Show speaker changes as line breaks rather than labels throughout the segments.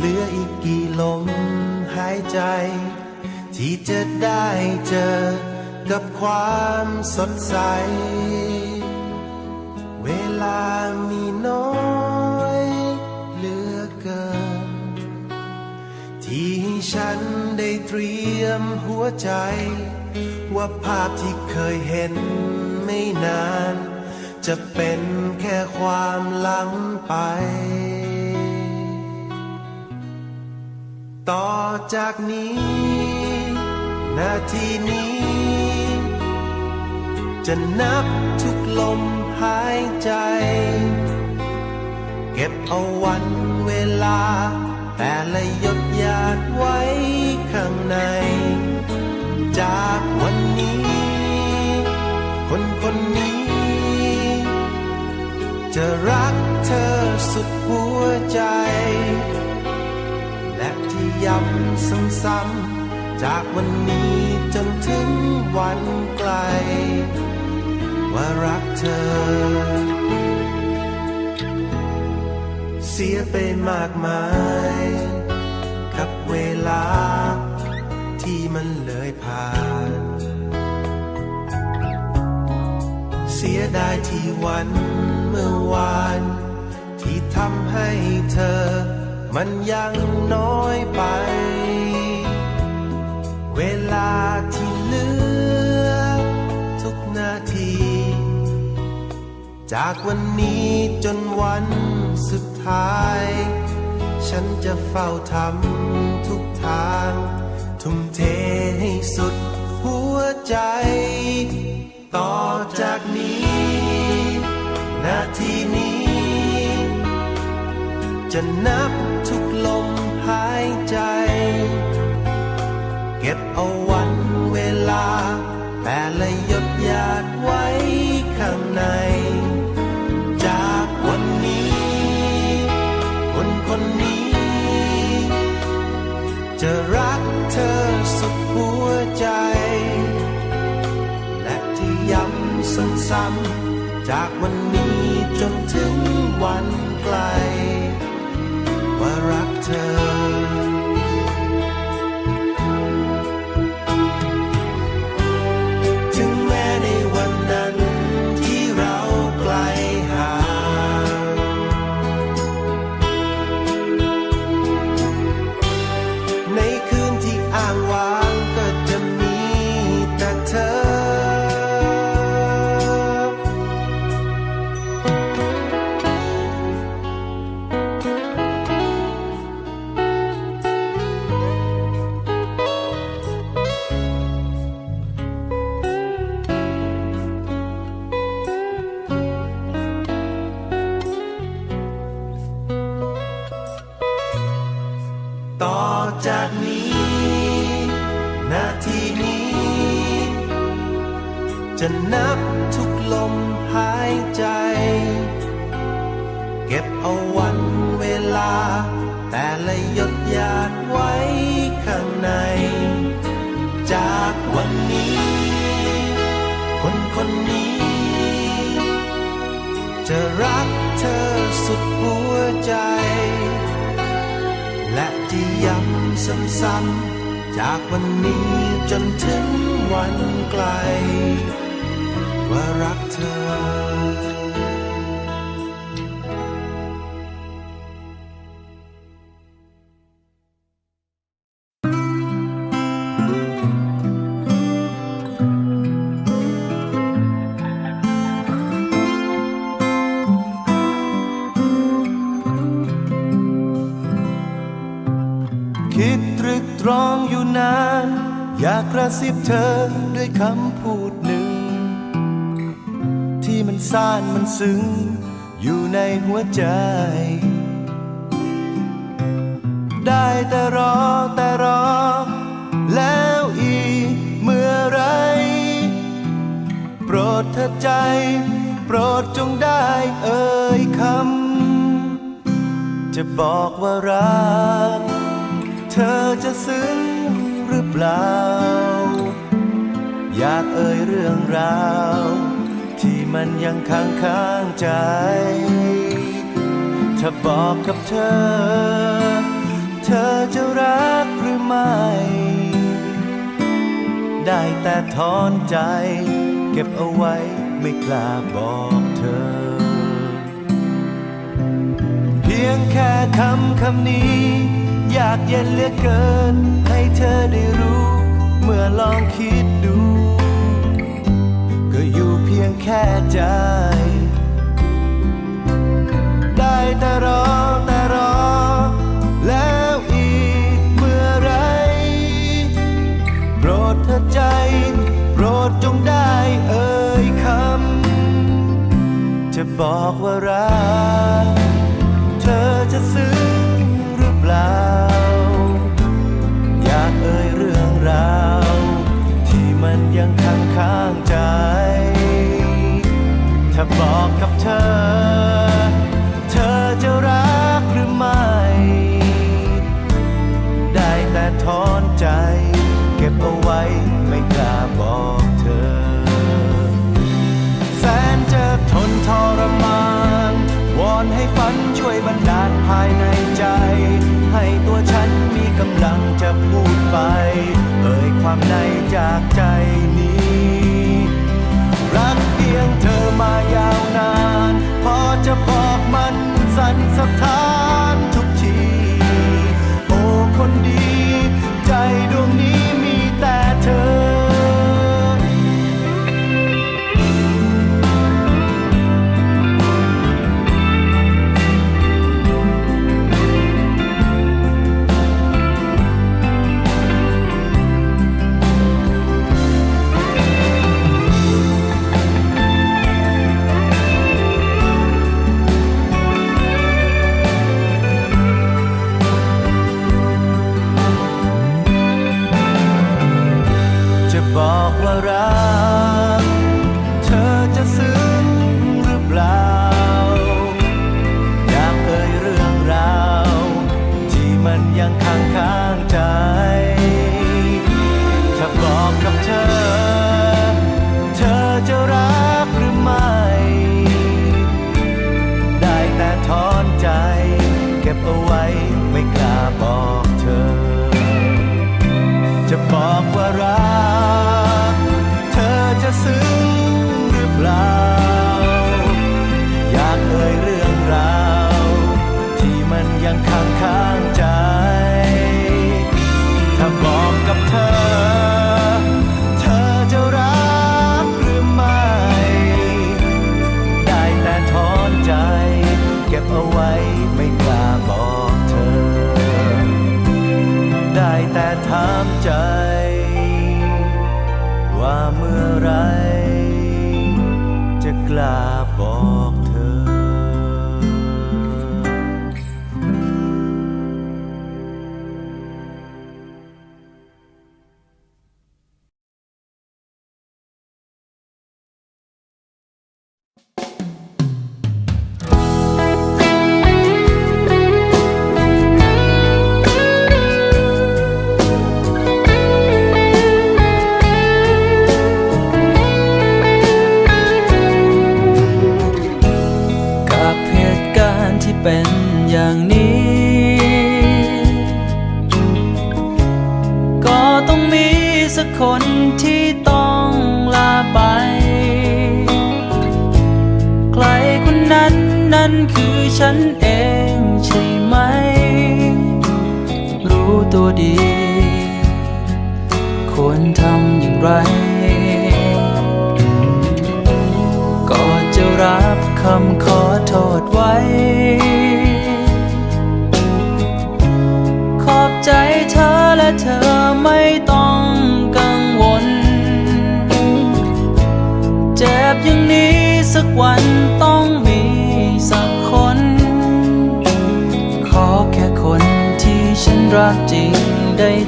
เหลืออีกกี่ลมหายใจ ที่จะได้เจอกับความสดใส เวลามีน้อยเหลือเกิน ที่ฉันได้เตรียมหัวใจ ว่าภาพที่เคยเห็นไม่นาน จะเป็นแค่ความหลังไป ต่อจากนี้ นาทีนี้ จะนับทุกลมหายใจ เก็บเอาวันเวลา แต่ละหยดหยาดไว้ข้างใน จากวันนี้ คนคนนี้ จะรักเธอสุดหัวใจ ย้ำซ้ำๆจากวันนี้จนถึงวันไกล ว่ารักเธอ เสียไปมากมาย กับเวลาที่มันเลยผ่าน เสียดายที่วันเมื่อวาน ที่ทำให้เธอ มันยังน้อยไป เวลาที่เหลือ ทุกนาที จากวันนี้จนวันสุดท้าย ฉันจะเฝ้าทำทุกทาง ทุ่มเทให้สุดหัวใจ ต่อจากนี้ นาทีนี้ จะนับ จากวันนี้จนถึงวันไกล ว่ารักเธอ นับทุกลมหายใจ เก็บเอาวันเวลา แต่ละหยดหยาดไว้ข้างใน จากวันนี้ คนคนนี้ จะรักเธอสุดหัวใจ และที่ย้ำซ้ำๆจากวันนี้จนถึงวันไกล ว่ารักเธอคิดตรึกตรองอยู่นาน อยากกระซิบเธอด้วยคำพูดหนึ่ง ที่มันซ่านมันซึ้ง อยู่ในหัวใจ ได้แต่รอแต่รอ แล้วอีกเมื่อไร โปรดเธอใจ โปรดจงได้เอ่ยคำ จะบอกว่ารัก เธอจะซึ้งหรือเปล่า
อยากเอ่ยเรื่องราว มันยังค้างค้างใจ ถ้าบอกกับเธอ เธอจะรักหรือไม่ ได้แต่ถอนใจ เก็บเอาไว้ไม่กล้าบอกเธอ เพียงแค่คำคำนี้ อยากเย็นเหลือเกิน ให้เธอได้รู้ เมื่อลองคิดดู งแค่ใจ ได้แต่รอแต่รอ แล้วอีกเมื่อไรโปรดเธอใจ โปรดจงได้เอ่ยคำจะบอก เอ่ยความในจากใจนี้ รักเพียงเธอมายาวนาน พอจะบอกมันสันสะท้าน
สักคนที่ต้องลาไป ใครคนนั้นนั้นคือฉันเองใช่ไหม รู้ตัวดี ควรทำอย่างไร ก็จะรับคำขอโทษไว้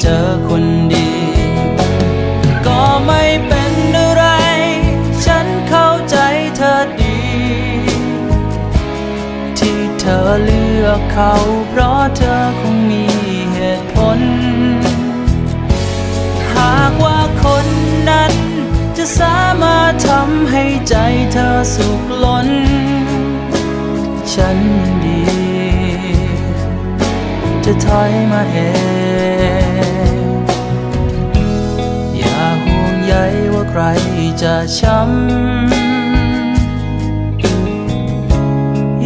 เจอคนดี ก็ไม่เป็นอะไร ฉันเข้าใจเธอดี ที่เธอเลือกเขา เพราะเธอคงมีเหตุผล หากว่าคนนั้นจะสามารถทำให้ใจเธอสุขล้น ฉันยินดี จะถอยมาเอง อย่าห่วงใยว่าใครจะช้ำ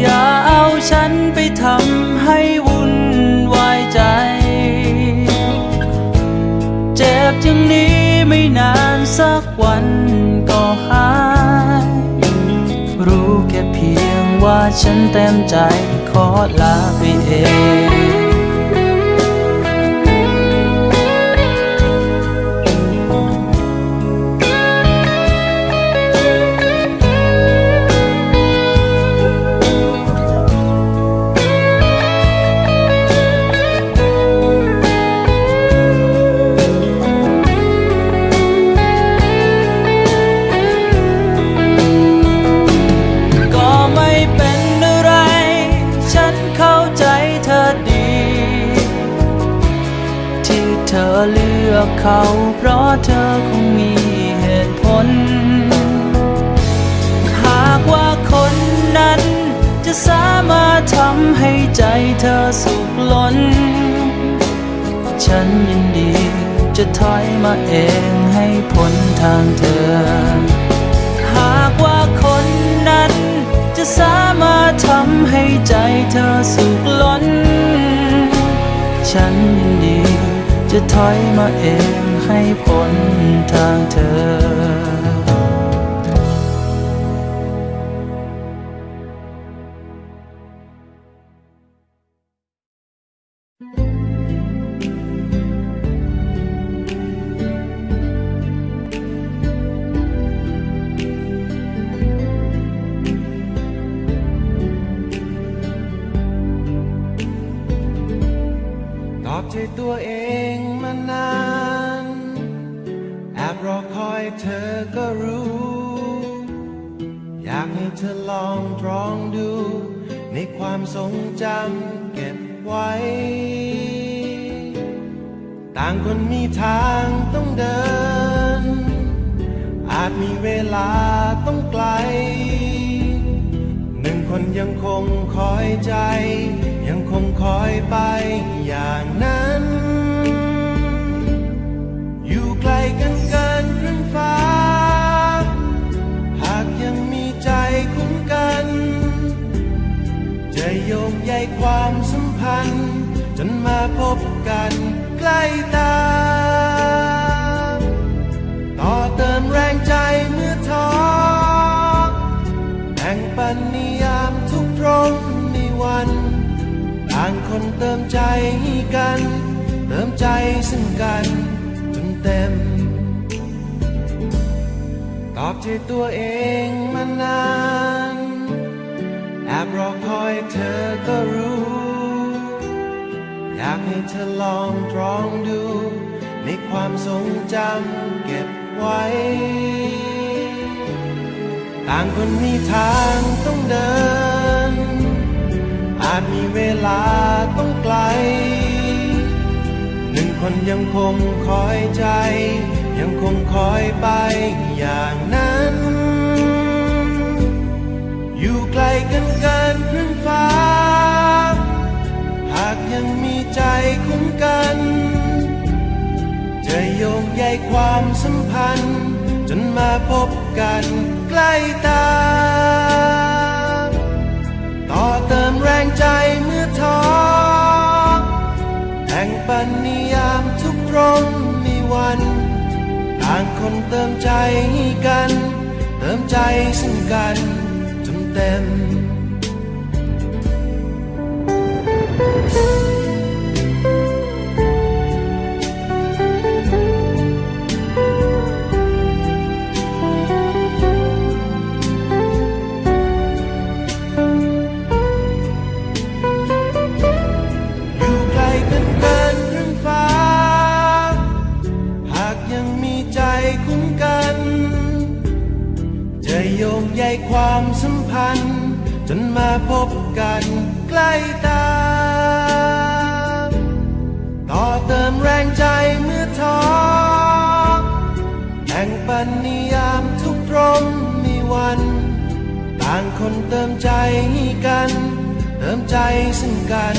อย่าเอาฉันไปทำให้วุ่นวายใจ เจ็บอย่างนี้ไม่นานสักวันก็หาย รู้แค่เพียงว่าฉันเต็มใจขอลาไปเอง ใจเธอสุขล้น ฉันยินดีจะถอยมาเองให้พ้นทางเธอ หากว่าคนนั้นจะสามารถทำให้ใจเธอสุขล้น ฉันยินดีจะถอยมาเองให้พ้นทางเธอ
เองมานาน แอบรอคอยเธอก็รู้ อยากให้เธอลองตรองดู ในความทรงจำเก็บไว้ ต่างคนมีทางต้องเดิน อาจมีเวลาต้องไกลหนึ่งคนยังคงคอยใจ ยังคงคอยไปอย่างนั้น ไกลกันเกินครึ่งฟ้า หากยังมีใจคุ้มกัน จะโยงใยความสัมพันธ์ จนมาพบกันใกล้ตา ต่อเติมแรงใจเมื่อท้อแบ่งปันนิยามทุกตรงในวัน ต่างคนเติมใจกัน เติมใจซึ่งกัน เต็ม ตอบใจตัวเองมานาน แอบรอคอยเธอก็รู้ อยากให้เธอลองตรองดู ในความทรงจำเก็บไว้ ต่างคนมีทางต้องเดิน อาจมีเวลาต้องไกล คนยังคงคอยใจ ยังคงคอยไปอย่างนั้น อยู่ไกลกันเกินครึ่งฟ้า หากยังมีใจคุ้มกัน จะโยงใยความสัมพันธ์ จนมาพบกันใกล้ตา ต่อเติมแรงใจ คนเติมใจกัน เติมใจซึ่งกันจนเต็ม งใยความสัมพันธ์ จนมาพบกันใกล้ตา ต่อเติมแรงใจเมื่อท้อแบ่งปันนิยามทุกตรมมีวัน ต่างคนเติมใจกัน เติมใจซึ่งกัน